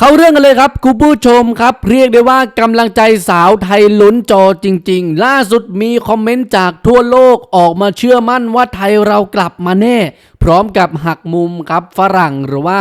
เข้าเรื่องกันเลยครับคุณผู้ชมครับ เรียกได้ว่ากำลังใจสาวไทยลุ้นจอจริง ๆ ล่าสุดมีคอมเมนต์จากทั่วโลกออกมาเชื่อมั่นว่าไทยเรากลับมาแน่ พร้อมกับหักมุมครับฝรั่งหรือว่า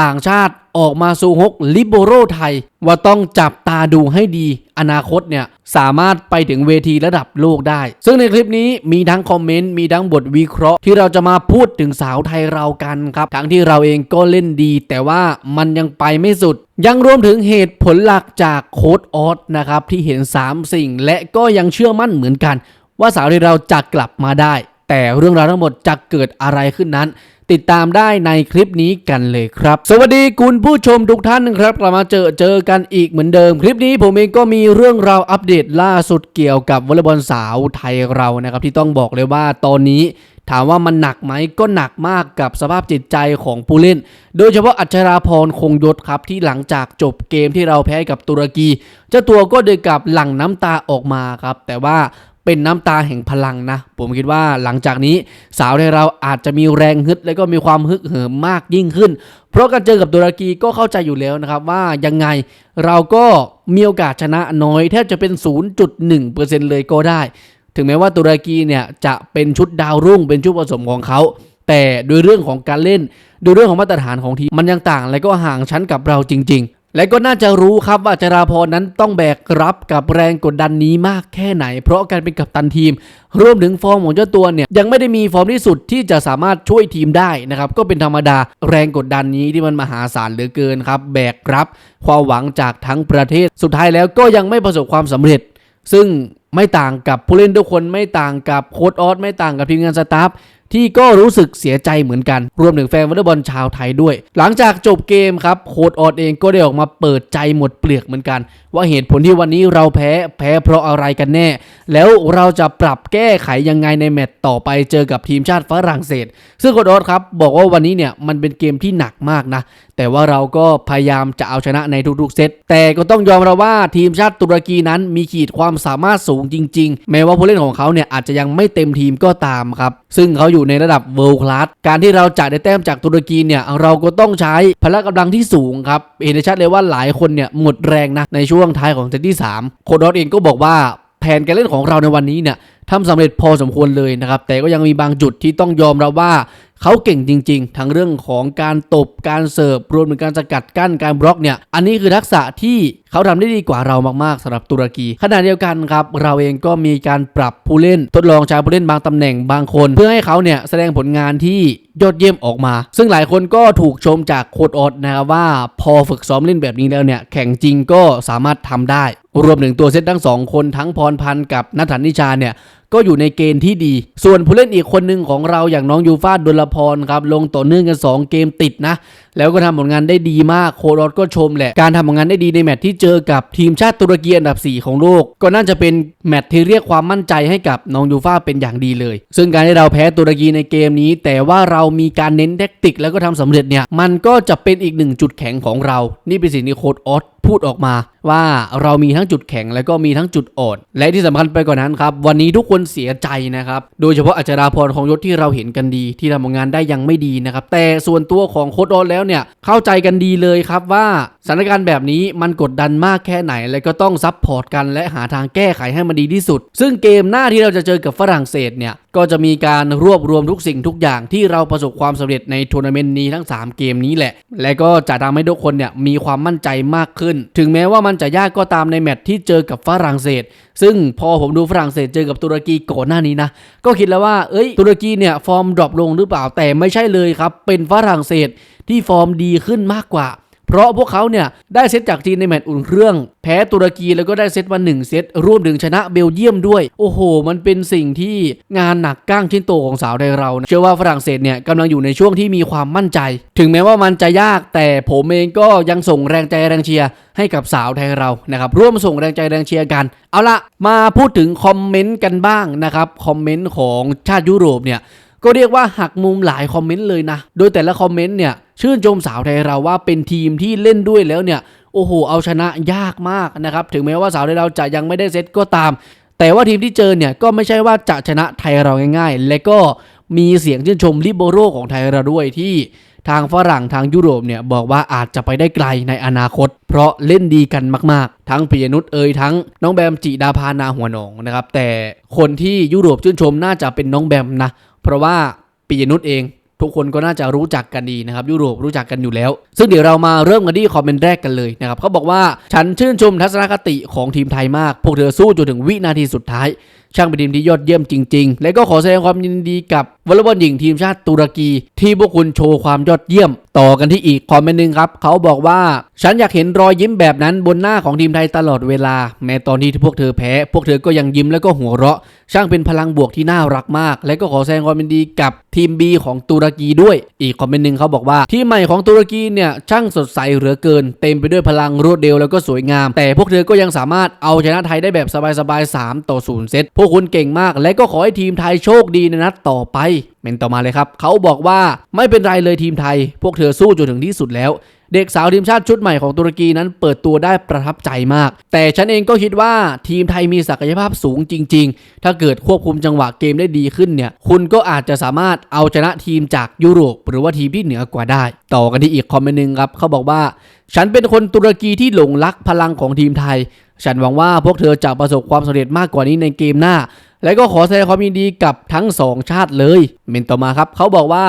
ต่างชาติออกมาสู่ฮกลิโบโรไทย ว่าต้องจับตาดูให้ดี อนาคตเนี่ยสามารถไปถึงเวทีระดับโลกได้ ซึ่งในคลิปนี้มีทั้งคอมเมนต์มีทั้งบทวิเคราะห์ที่เราจะมาพูดถึงสาวไทยเรากันครับทั้งที่เราเองก็เล่นดี แต่ว่ามันยังไปไม่สุด ยังรวมถึงเหตุผลหลักจากโค้ดออสนะครับที่เห็น 3 สิ่ง และก็ยังเชื่อมั่นเหมือนกัน ว่าสาวไทยเราจะกลับมาได้ แต่เรื่องราวทั้งหมดจะเกิดอะไรขึ้นนั้น ติดตามได้ในคลิปนี้กันเลยครับ สวัสดีคุณผู้ชมทุกท่านครับกลับมาเจอเจอกันอีกเหมือนเดิม คลิปนี้ผมเองก็มีเรื่องราวอัปเดตล่าสุดเกี่ยวกับวอลเลย์บอลสาวไทยเรานะครับ ที่ต้องบอกเลยว่าตอนนี้ถามว่ามันหนักไหมก็หนักมากกับสภาพจิตใจของผู้เล่น โดยเฉพาะอัชราพรคงยศครับที่หลังจากจบเกมที่เราแพ้กับตุรกี เจ้าตัวก็เดินกับหลั่งน้ำตาออกมาครับ แต่ว่า เป็นน้ำตาแห่งพลังนะ ผมคิดว่าหลังจากนี้สาวไทยเราอาจจะมีแรงฮึด และก็มีความฮึกเหิมมากยิ่งขึ้น เพราะการเจอกับตุรกีก็เข้าใจอยู่แล้วนะครับว่ายังไงเราก็มีโอกาสชนะน้อยแทบจะเป็น 0.1%เลยก็ได้ ถึงแม้ว่าตุรกีเนี่ยจะเป็นชุดดาวรุ่งเป็นชุดผสมของเขาแต่โดยเรื่องของการเล่น โดยเรื่องของมาตรฐานของทีมมันยังต่างและก็ห่างชั้นกับเราจริงๆ และก็น่าจะรู้ครับว่าจราพรนั้นต้องแบกรับกับแรงกดดันนี้มากแค่ไหน เพราะการเป็นกัปตันทีม รวมถึงฟอร์มของเจ้าตัวเนี่ยยังไม่ได้มีฟอร์มที่สุดที่จะสามารถช่วยทีมได้นะครับก็เป็นธรรมดาแรงกดดันนี้ที่มันมหาศาลเหลือเกินครับแบกรับความหวังจากทั้งประเทศ สุดท้ายแล้วก็ยังไม่ประสบความสำเร็จ ซึ่งไม่ต่างกับผู้เล่นทุกคนไม่ต่างกับโค้ดออสไม่ต่างกับทีมงานสตาฟ ที่ก็รู้สึกเสียใจเหมือนกัน รวมถึงแฟนวอลเลย์บอลชาวไทยด้วย หลังจากจบเกมครับโค้ดออสเองก็ได้ออกมาเปิดใจหมดเปลือกเหมือนกัน ว่าเหตุผลที่วันนี้เราแพ้แพ้เพราะอะไรกันแน่ แล้วเราจะปรับแก้ไขยังไงในแมตต์ต่อไปเจอกับทีมชาติฝรั่งเศส ซึ่งโค้ดออสครับบอกว่าวันนี้เนี่ยมันเป็นเกมที่หนักมากนะแต่ว่าเราก็พยายามจะเอาชนะในทุกๆเซตแต่ก็ต้องยอมรับว่าทีมชาติตุรกีนั้นมีขีดความสามารถสูงจริง ๆ แม้ว่าผู้เล่นของเขาเนี่ยอาจจะยังไม่เต็มทีมก็ตามครับซึ่งเขาอยู่ในระดับเวิลด์คลาสการที่เราจะได้แต้มจากตุรกีเนี่ยเราก็ต้องใช้พละกำลังที่สูงครับเห็นได้ชัดเลยว่าหลายคนเนี่ยหมดแรงนะในช่วงท้ายของเซตที่3โคดอสเองก็บอกว่าแผนการเล่นของเราในวันนี้เนี่ยทำสำเร็จพอสมควรเลยนะครับแต่ก็ยังมีบางจุดที่ต้องยอมรับว่าเขาเก่งจริง ๆ ทั้งเรื่องของการตบการเสิร์ฟรวมถึงการสกัดกั้นการบล็อกเนี่ยอันนี้คือทักษะที่เขาทำได้ดีกว่าเรามากๆสำหรับตุรกีขณะเดียวกันครับเราเองก็มีการปรับผู้เล่น ทดลองใช้ผู้เล่นบางตำแหน่งบางคน เพื่อให้เขาเนี่ยแสดงผลงานที่ยอดเยี่ยมออกมา ซึ่งหลายคนก็ถูกชมจากโคดออสนะครับว่าพอฝึกซ้อมเล่นแบบนี้แล้วเนี่ยแข่งจริงก็สามารถทำได้ รวมถึงตัวเซตทั้งสองคนทั้งพรพันธ์กับนัทธนิชาเนี่ย ก็อยู่ในเกณฑ์ที่ดี ส่วนผู้เล่นอีกคนหนึ่งของเราอย่างน้องยูฟาดดลพรครับลงต่อเนื่องกัน 2 เกมติดนะ แล้วก็ทำผลงานได้ดีมากโครอสก็ชมแหละ การทำผลงานได้ดีในแมตช์ที่เจอกับทีมชาติตุรกีอันดับ 4 ของโลก ก็น่าจะเป็นแมตช์ที่เรียกความมั่นใจให้กับน้องยูฟาเป็นอย่างดีเลย ซึ่งการที่เราแพ้ตุรกีในเกมนี้ แต่ว่าเรามีการเน้นแทคติกแล้วก็ทำสำเร็จเนี่ยมันก็จะเป็นอีกหนึ่งจุดแข็งของเรา นี่เป็นสิ่งที่โค้ดออสพูดออกมา ว่าเรามีทั้งจุดแข็งและก็มีทั้งจุดอ่อนและที่สำคัญไปกว่านั้นครับ วันนี้ทุกคนเสียใจนะครับ โดยเฉพาะอัจราพรของยศที่เราเห็นกันดี ที่ทำงานได้ยังไม่ดีนะครับ แต่ส่วนตัวของโค้ดออนแล้วเนี่ยเข้าใจกันดีเลยครับว่าสถานการณ์แบบนี้มันกดดันมากแค่ไหน และก็ต้องซับพอร์ตกันและหาทางแก้ไขให้มันดีที่สุด ซึ่งเกมหน้าที่เราจะเจอกับฝรั่งเศสเนี่ย ก็จะมีการรวบรวมทุกสิ่งทุกอย่างที่เราประสบความสำเร็จในทัวร์นาเมนต์นี้ทั้ง 3 เกมนี้แหละ และก็จะทำให้ทุกคนเนี่ยมีความมั่นใจมากขึ้น ถึงแม้ว่ามันจะยากก็ตามในแมตช์ที่เจอกับฝรั่งเศส ซึ่งพอผมดูฝรั่งเศสเจอกับตุรกีก่อนหน้านี้นะ ก็คิดแล้วว่าเอ้ยตุรกีเนี่ยฟอร์มดรอปลงหรือเปล่าแต่ไม่ใช่เลยครับเป็นฝรั่งเศสที่ฟอร์มดีขึ้นมากกว่า เพราะพวกเขาเนี่ยได้เซตจากจีนในแมตช์อุ่นเครื่อง แพ้ตุรกีแล้วก็ได้เซตมา1เซตรวมถึงชนะเบลเยียมด้วย โอ้โห มันเป็นสิ่งที่งานหนักก้างชิ้นโตของสาวไทยเรานะเชื่อว่าฝรั่งเศสเนี่ยกำลังอยู่ในช่วงที่มีความมั่นใจ ถึงแม้ว่ามันจะยากแต่ผมเองก็ยังส่งแรงใจแรงเชียร์ให้กับสาวไทยเรานะครับร่วมส่งแรงใจแรงเชียร์กัน เอาละมาพูดถึงคอมเมนต์กันบ้างนะครับคอมเมนต์ของชาติยุโรปเนี่ยก็เรียกว่าหักมุมหลายคอมเมนต์เลยนะ โดยแต่ละคอมเมนต์เนี่ย ชื่นชมสาวไทยเราว่าเป็นทีมที่เล่นด้วยแล้วเนี่ยโอ้โหเอาชนะยากมากนะครับถึงแม้ว่าสาวไทยเราจะยังไม่ได้เซตก็ตาม แต่ว่าทีมที่เจอเนี่ยก็ไม่ใช่ว่าจะชนะไทยเราง่าย ๆ และก็มีเสียงชื่นชมลิโบโรของไทยเราด้วยที่ทางฝรั่งทางยุโรปเนี่ยบอกว่าอาจจะไปได้ไกลในอนาคต เพราะเล่นดีกันมากๆ ทั้งปิยนุชเอ่ยทั้งน้องแบมจิดาพานาหัวหนองนะครับแต่คนที่ยุโรปชื่นชมน่าจะเป็นน้องแบมนะเพราะว่าปิยนุชเอง ทุกคนก็น่าจะรู้จักกันดีนะครับยุโรปรู้จักกันอยู่แล้ว ซึ่งเดี๋ยวเรามาเริ่มกันที่คอมเมนต์แรกกันเลยนะครับเขาบอกว่าฉันชื่นชมทัศนคติของทีมไทยมาก พวกเธอสู้จนถึงวินาทีสุดท้าย ช่างเป็นทีมที่ยอดเยี่ยมจริง ๆ และก็ขอแสดงความยินดีกับ วอลเลย์บอลหญิงทีมชาติตุรกี ที่พวกคุณโชว์ความยอดเยี่ยม ต่อกันที่อีกคอมเมนต์หนึ่งครับ เขาบอกว่า ฉันอยากเห็นรอยยิ้มแบบนั้นบนหน้าของทีมไทยตลอดเวลา แม้ตอนที่พวกเธอแพ้ พวกเธอก็ยังยิ้มแล้วก็หัวเราะ ช่างเป็นพลังบวกที่น่ารักมาก และก็ขอแสดงความยินดีกับทีม B ของตุรกีด้วย อีกคอมเมนต์หนึ่งเขาบอกว่า ทีมใหม่ของตุรกีเนี่ยช่างสดใสเหลือเกิน เต็มไปด้วยพลังรวดเร็วแล้วก็สวยงาม แต่พวกเธอก็ยังสามารถเอาชนะไทยได้แบบสบายๆ3ต่อ0เซตพวกคุณเก่งมาก และก็ขอให้ทีมไทยโชคดีในนัดต่อไปเมนต่อมาเลยครับเขาบอกว่าไม่เป็นไรเลยทีมไทย พวกเธอสู้จนถึงที่สุดแล้ว เด็กสาวทีมชาติชุดใหม่ของตุรกีนั้นเปิดตัวได้ประทับใจมาก แต่ฉันเองก็คิดว่าทีมไทยมีศักยภาพสูงจริง ๆ ถ้าเกิดควบคุมจังหวะเกมได้ดีขึ้นเนี่ย คุณก็อาจจะสามารถเอาชนะทีมจากยุโรป หรือว่าทีมที่เหนือกว่าได้ ต่อกันที่อีกคอมเมนต์หนึ่งครับเขาบอกว่า ฉันเป็นคนตุรกีที่หลงรักพลังของทีมไทย ฉันหวังว่าพวกเธอจะประสบความสำเร็จมากกว่านี้ในเกมหน้า และก็ขอแสดงความยินดีกับทั้งสองชาติเลย เมนต่อมาครับ เขาบอกว่า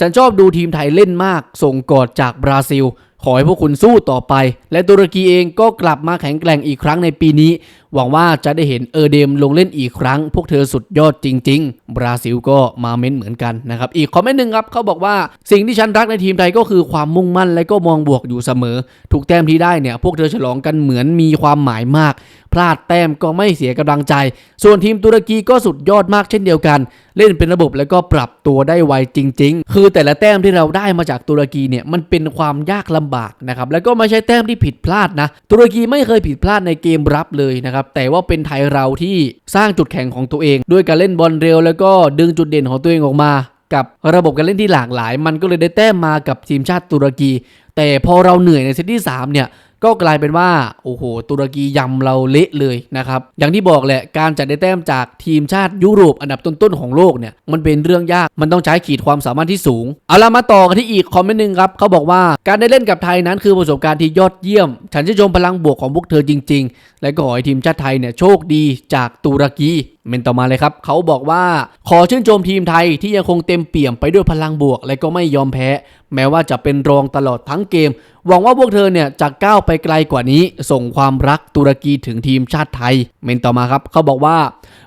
ฉันชอบดูทีมไทยเล่นมาก ส่งกอดจากบราซิล ขอให้พวกคุณสู้ต่อไป และตุรกีเองก็กลับมาแข็งแกร่งอีกครั้งในปีนี้ หวังว่าจะได้เห็นเออเดมลงเล่นอีกครั้ง พวกเธอสุดยอดจริง ๆ บราซิลก็มาเม้นเหมือนกันนะครับ อีกคอมเมนต์หนึ่งครับเขาบอกว่าสิ่งที่ฉันรักในทีมไทยก็คือความมุ่งมั่นและก็มองบวกอยู่เสมอทุกแต้มที่ได้เนี่ย พวกเธอฉลองกันเหมือนมีความหมายมาก พลาดแต้มก็ไม่เสียกำลังใจ ส่วนทีมตุรกีก็สุดยอดมากเช่นเดียวกัน เล่นเป็นระบบแล้วก็ปรับตัวได้ไวจริง ๆ คือแต่ละแต้มที่เราได้มาจากตุรกีเนี่ยมันเป็นความยากลำบากนะครับแล้วก็ไม่ใช่แต้มที่ผิดพลาดนะตุรกีไม่เคยผิดพลาดในเกมรับเลยนะครับแต่ว่าเป็นไทยเราที่สร้างจุดแข็งของตัวเอง ด้วยการเล่นบอลเร็ว แล้วก็ดึงจุดเด่นของตัวเองออกมา กับระบบการเล่นที่หลากหลาย มันก็เลยได้แต้มมากับทีมชาติตุรกี แต่พอเราเหนื่อยในเซตที่สามเนี่ย ก็กลายเป็นว่าโอ้โหตุรกียำเราเละเลยนะครับอย่างที่บอกแหละการจัดได้แต้มจากทีมชาติยุโรปอันดับต้นๆของโลกเนี่ยมันเป็นเรื่องยากมันต้องใช้ขีดความสามารถที่สูง เอาละมาต่อกันที่อีกคอมเมนต์หนึ่งครับเขาบอกว่าการได้เล่นกับไทยนั้นคือประสบการณ์ที่ยอดเยี่ยม ฉันชื่นชมพลังบวกของพวกเธอจริง ๆ และก็ขอให้ทีมชาติไทยเนี่ยโชคดีจากตุรกีเมนต่อมาเลยครับ เขาบอกว่าขอชื่นชมทีมไทยที่ยังคงเต็มเปี่ยมไปด้วยพลังบวก และก็ไม่ยอมแพ้ แม้ว่าจะเป็นรองตลอดทั้งเกมหวังว่าพวกเธอเนี่ยจะก้าวไปไกลกว่านี้ ส่งความรักตุรกีถึงทีมชาติไทย เมนต่อมาครับ เขาบอกว่า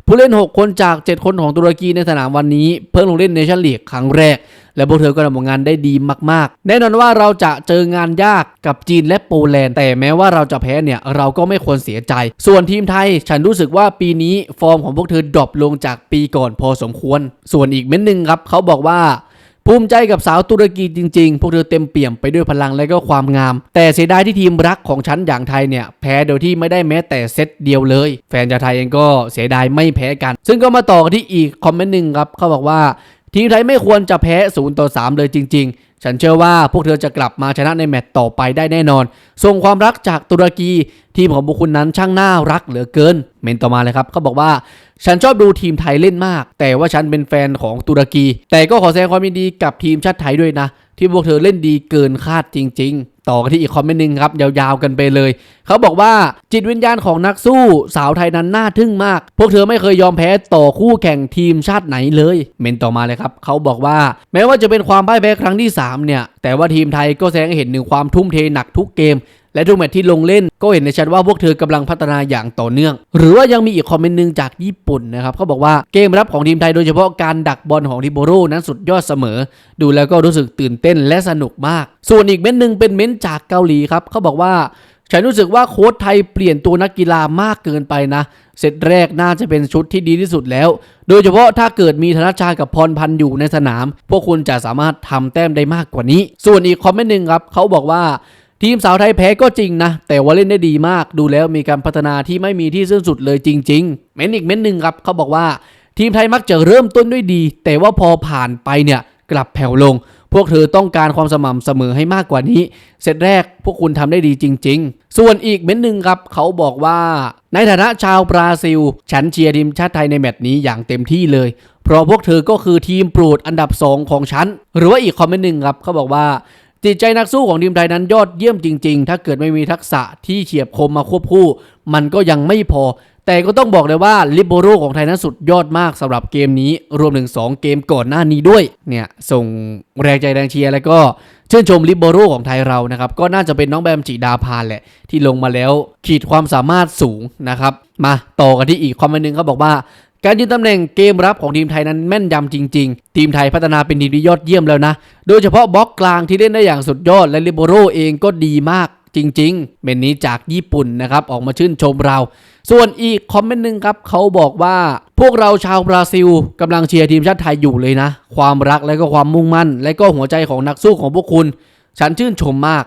ผู้เล่น 6 คนจาก 7 คนของตุรกีในสนามวันนี้ เพิ่งลงเล่นเนชั่นลีกครั้งแรก และพวกเธอก็ทำผลงานได้ดีมากๆ แน่นอนว่าเราจะเจองานยากกับจีนและโปแลนด์แต่แม้ว่าเราจะแพ้เนี่ยเราก็ไม่ควรเสียใจ ส่วนทีมไทย ฉันรู้สึกว่าปีนี้ฟอร์มของพวกเธอดรอปลงจากปีก่อนพอสมควร ส่วนอีกเม้นหนึ่งครับเขาบอกว่า ภูมิใจกับสาวตุรกีจริงๆ พวกเธอเต็มเปี่ยมไปด้วยพลังและก็ความงาม แต่เสียดายที่ทีมรักของฉันอย่างไทยเนี่ย แพ้โดยที่ไม่ได้แม้แต่เซตเดียวเลย แฟนชาวไทยเองก็เสียดายไม่แพ้กัน ซึ่งก็มาต่อที่อีกคอมเมนต์หนึ่งครับเขาบอกว่าทีมไทยไม่ควรจะแพ้0ต่อ3เลยจริง ๆ ฉันเชื่อว่าพวกเธอจะกลับมาชนะในแมตต์ต่อไปได้แน่นอน ส่งความรักจากตุรกี ทีมของบุคคลนั้นช่างน่ารักเหลือเกิน เมนต่อมาเลยครับเขาบอกว่า ฉันชอบดูทีมไทยเล่นมาก แต่ว่าฉันเป็นแฟนของตุรกี แต่ก็ขอแสดงความยินดีกับทีมชาติไทยด้วยนะ ที่พวกเธอเล่นดีเกินคาดจริง ๆ ต่อกันที่อีกคอมเมนต์หนึ่งครับ ยาวๆกันไปเลย เขาบอกว่าจิตวิญญาณของนักสู้สาวไทยนั้นน่าทึ่งมาก พวกเธอไม่เคยยอมแพ้ต่อคู่แข่งทีมชาติไหนเลย เมนต่อมาเลยครับ เขาบอกว่า แม้ว่าจะเป็นความพ่ายแพ้ครั้งที่ 3 เนี่ย แต่ว่าทีมไทยก็แสดงให้เห็นถึงความทุ่มเทหนักทุกเกม และทุกแมตช์ที่ลงเล่นก็เห็นในชัดว่าพวกเธอกำลังพัฒนาอย่างต่อเนื่อง หรือว่ายังมีอีกคอมเมนต์หนึ่งจากญี่ปุ่นนะครับเขาบอกว่าเกมรับของทีมไทยโดยเฉพาะการดักบอลของทิโบโรนั้นสุดยอดเสมอ ดูแล้วก็รู้สึกตื่นเต้นและสนุกมาก ส่วนอีกเม้นต์หนึ่งเป็นเม้นต์จากเกาหลีครับเขาบอกว่าฉันรู้สึกว่าโค้ชไทยเปลี่ยนตัวนักกีฬามากเกินไปนะ เซตแรกน่าจะเป็นชุดที่ดีที่สุดแล้ว โดยเฉพาะถ้าเกิดมีธนชากับพรพันธ์อยู่ในสนาม พวกคุณจะสามารถทำแต้มได้มากกว่านี้ ส่วนอีกคอมเมนต์หนึ่งครับ เขาบอกว่า ทีมสาวไทยแพ้ก็จริงนะ แต่ว่าเล่นได้ดีมากดูแล้วมีการพัฒนาที่ไม่มีที่สิ้นสุดเลยจริง ๆ เม้นอีกเม้นหนึ่งครับเขาบอกว่า ทีมไทยมักจะเริ่มต้นด้วยดี แต่ว่าพอผ่านไปเนี่ยกลับแผ่วลง พวกเธอต้องการความสม่ำเสมอให้มากกว่านี้ เซตแรกพวกคุณทำได้ดีจริง ๆ ส่วนอีกเม้นหนึ่งครับเขาบอกว่า ในฐานะชาวบราซิล ฉันเชียร์ทีมชาติไทยในแมตช์นี้อย่างเต็มที่เลย เพราะพวกเธอก็คือทีมโปรดอันดับ 2 ของฉัน หรือว่าอีกคอมเมนต์หนึ่งครับเขาบอกว่า จิตใจนักสู้ของทีมไทยนั้นยอดเยี่ยมจริง ๆ ถ้าเกิดไม่มีทักษะที่เฉียบคมมาควบคู่ มันก็ยังไม่พอ แต่ก็ต้องบอกเลยว่าลิโบโรของไทยนั้นสุดยอดมากสำหรับเกมนี้ รวมถึง 2 เกมก่อนหน้านี้ด้วย เนี่ยส่งแรงใจแรงเชียร์แล้วก็ชื่นชมลิโบโรของไทยเรานะครับ ก็น่าจะเป็นน้องแบมจิดาพานแหละ ที่ลงมาแล้วขีดความสามารถสูงนะครับ มาต่อกันที่อีกคอมเมนต์หนึ่งเขาบอกว่า การยืนตำแหน่งเกมรับของทีมไทยนั้นแม่นยำจริง ๆ ทีมไทยพัฒนาเป็นทีมที่ยอดเยี่ยมแล้วนะ โดยเฉพาะบล็อกกลางที่เล่นได้อย่างสุดยอดและลิโบโรเองก็ดีมากจริงๆ เมนนี้จากญี่ปุ่นนะครับออกมาชื่นชมเรา ส่วนอีกคอมเมนต์หนึ่งครับเขาบอกว่าพวกเราชาวบราซิลกำลังเชียร์ทีมชาติไทยอยู่เลยนะ ความรักและก็ความมุ่งมั่น และก็หัวใจของนักสู้ของพวกคุณ ฉันชื่นชมมาก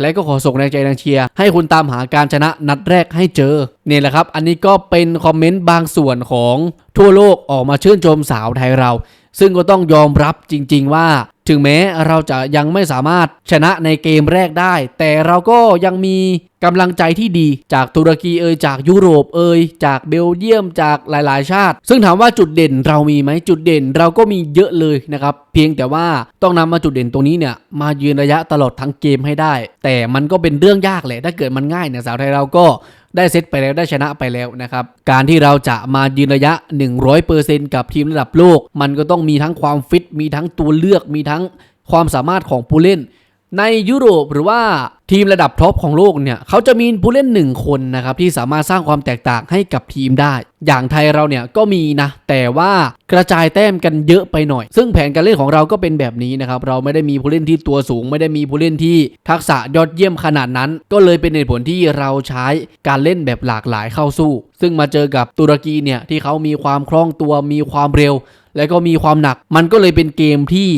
และก็ขอส่งแรงใจแรงเชียร์ให้คุณตามหาการชนะนัดแรกให้เจอเนี่ยแหละครับ อันนี้ก็เป็นคอมเมนต์บางส่วนของทั่วโลกออกมาชื่นชมสาวไทยเรา ซึ่งก็ต้องยอมรับจริง ๆ ว่า ถึงแม้เราจะยังไม่สามารถชนะในเกมแรกได้ แต่เราก็ยังมีกำลังใจที่ดีจากตุรกีเอ่ยจากยุโรปเอ่ยจากเบลเยียมจากหลายๆ ชาติ ซึ่งถามว่าจุดเด่นเรามีไหมจุดเด่นเราก็มีเยอะเลยนะครับ เพียงแต่ว่าต้องนำมาจุดเด่นตรงนี้เนี่ยมายืนระยะตลอดทั้งเกมให้ได้ แต่มันก็เป็นเรื่องยากแหละถ้าเกิดมันง่ายเนี่ยสาวไทยเราก็ ได้เซตไปแล้วได้ชนะไปแล้วนะครับ การที่เราจะมายืนระยะ 100%กับทีมระดับโลก มันก็ต้องมีทั้งความฟิตมีทั้งตัวเลือกมีทั้งความสามารถของผู้เล่น ในยุโรปหรือว่า ทีมระดับท็อปของโลกเนี่ยเขาจะมีผู้เล่นหนึ่งคนนะครับที่สามารถสร้างความแตกต่างให้กับทีมได้ อย่างไทยเราเนี่ยก็มีนะ แต่ว่ากระจายแต้มกันเยอะไปหน่อย ซึ่งแผนการเล่นของเราก็เป็นแบบนี้นะครับเราไม่ได้มีผู้เล่นที่ตัวสูง ไม่ได้มีผู้เล่นที่ทักษะยอดเยี่ยมขนาดนั้น ก็เลยเป็นเหตุผลที่เราใช้การเล่นแบบหลากหลายเข้าสู้ ซึ่งมาเจอกับตุรกีเนี่ยที่เขามีความคล่องตัวมีความเร็วแล้วก็มีความหนัก มันก็เลยเป็นเกมที่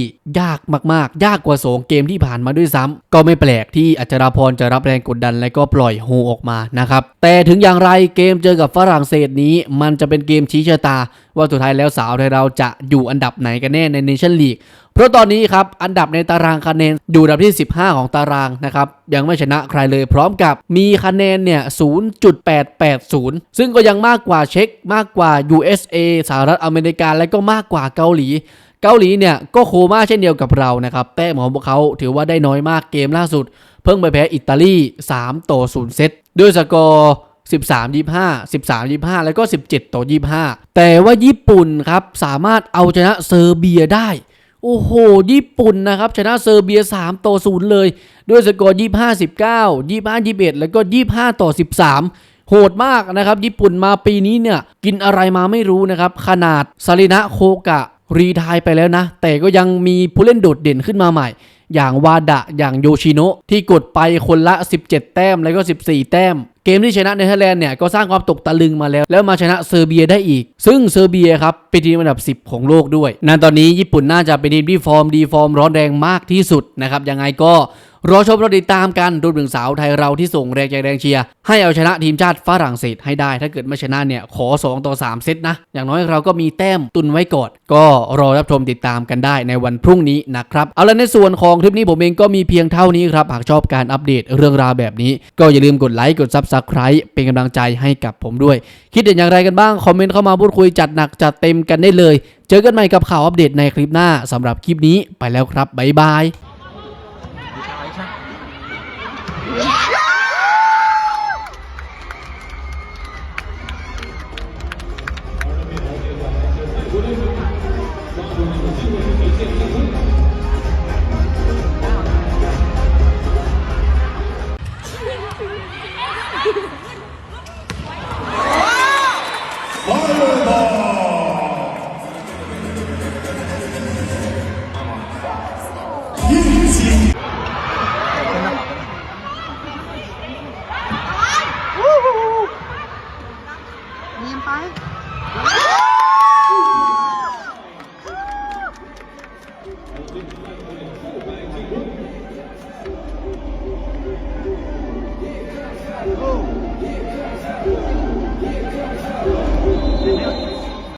ยากมากๆ ยากกว่าสองเกมที่ผ่านมาด้วยซ้ำก็ไม่แปลกที่อัจฉราพรจะรับแรงกดดันและก็ปล่อยโฮออกมานะครับแต่ถึงอย่างไรเกมเจอกับฝรั่งเศสนี้ มันจะเป็นเกมชี้ชะตา ว่าสุดท้ายแล้วสาวไทยเราจะอยู่อันดับไหนกันแน่ในเนชั่นลีกเพราะตอนนี้ครับ อันดับในตารางคะแนนอยู่อันดับที่ 15 ของตารางนะครับ ยังไม่ชนะใครเลยพร้อมกับมีคะแนนเนี่ย 0.880 ซึ่งก็ยังมากกว่าเช็กมากกว่า USA สหรัฐอเมริกา และก็มากกว่าเกาหลี เกาหลีเนี่ย ก็โคม่าเช่นเดียวกับเรานะครับ แต้มของพวกเขาถือว่าได้น้อยมากเกมล่าสุด เพิ่งไปแพ้อิตาลี 3 ต่อ 0 เซตด้วยสกอร์13 25 13 25 แล้วก็ 17 ต่อ 25 แต่ว่าญี่ปุ่นครับสามารถเอาชนะเซอร์เบียได้ โอ้โห ญี่ปุ่นนะครับ ชนะเซอร์เบีย 3 ต่อ 0 เลย ด้วยสกอร์ 25 19 25 21 แล้วก็ 25 ต่อ 13โหดมากนะครับ ญี่ปุ่นมาปีนี้เนี่ย กินอะไรมาไม่รู้นะครับ ขนาดซารินะโคกะ รีทายไปแล้วนะ แต่ก็ยังมีผู้เล่นโดดเด่นขึ้นมาใหม่ อย่างวาดะอย่างโยชิโนะที่กดไปคนละ 17 แต้มแล้วก็ 14 แต้มเกมที่ชนะเนเธอร์แลนด์เนี่ยก็สร้างความตกตะลึงมาแล้ว แล้วมาชนะเซอร์เบียได้อีก ซึ่งเซอร์เบียครับเป็นทีมอันดับ 10 ของโลกด้วยนั่นตอนนี้ญี่ปุ่นน่าจะเป็นทีมที่ฟอร์มดีฟอร์มร้อนแรงมากที่สุดนะครับยังไงก็ รอชมรอติดตามกันรวมถึงสาวไทยเราที่ส่งแรงใจแรงเชียร์ให้เอาชนะทีมชาติฝรั่งเศสให้ได้ ถ้าเกิดไม่ชนะเนี่ยขอ 2 ต่อ 3 เซตนะ อย่างน้อยเราก็มีแต้มตุนไว้ก่อน ก็รอรับชมติดตามกันได้ในวันพรุ่งนี้นะครับ เอาละในส่วนของคลิปนี้ผมเองก็มีเพียงเท่านี้ครับ หากชอบการอัปเดตเรื่องราวแบบนี้ ก็อย่าลืมกดไลค์กด Subscribe เป็นกำลังใจให้กับผมด้วย คิดเห็นอย่างไรกันบ้างคอมเมนต์เข้ามาพูดคุยจัดหนักจัดเต็มกันได้เลย เจอกันใหม่กับข่าวอัปเดตในคลิปหน้าสำหรับคลิปนี้ไปแล้วครับบ๊ายบาย